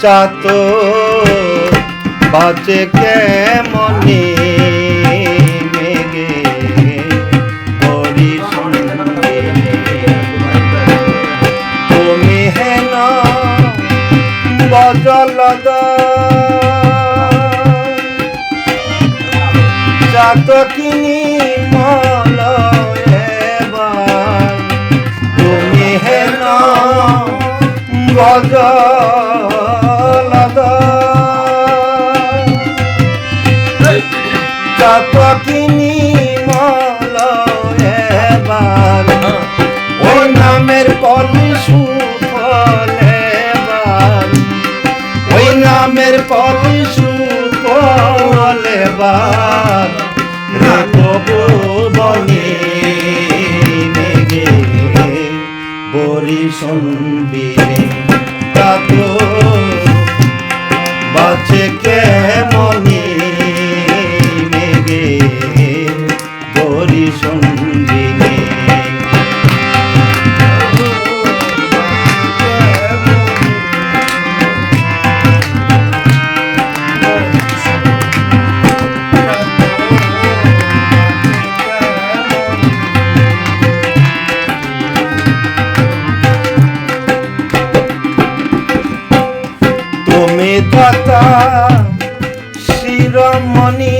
চাত বাঁচে কেমনে মেঘে হরিসন্ধে তুমি হেন তুমি হেন বজলদ পলিশু ফলে বার রাখব বনে নেগে বরি শুনবিনে কাতো বাঁচে কে মনে নেগে বরি তুমি শিরমণি।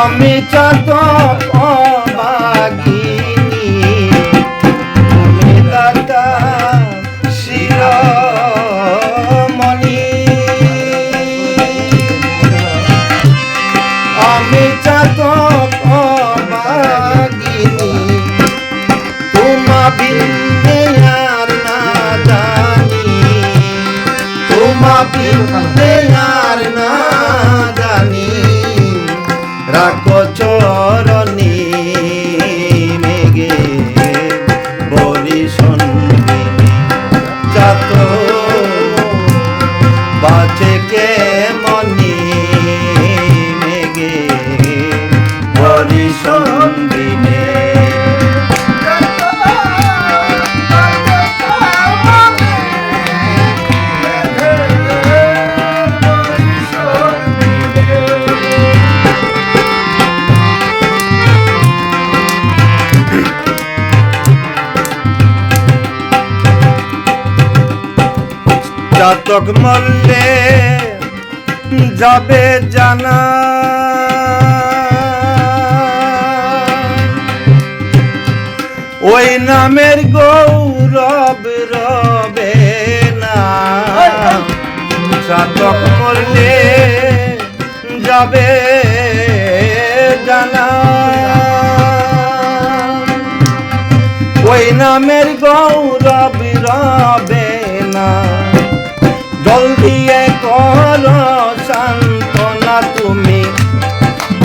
আমি চাত তোমা আর না জানি। তোমা বিন্দে আর না জানি। রাখো চরণী মেগে বলি চাতক মল্লে যাবে জানা। ওই নামের গৌরব রবে না। চাতক মল্লে যাবে জানা। ওই নামের গৌরব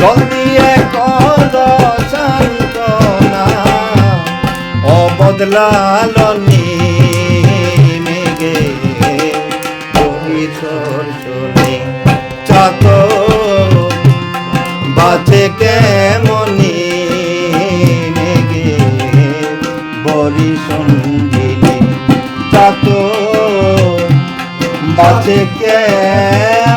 জল দিয়ে কর সান্ত্বনা, অবদলালনি মেঘে। শুনি চাত বাজে কেমনি মেঘে। বরি সঞ্জিলি চাত বাজে কেমনি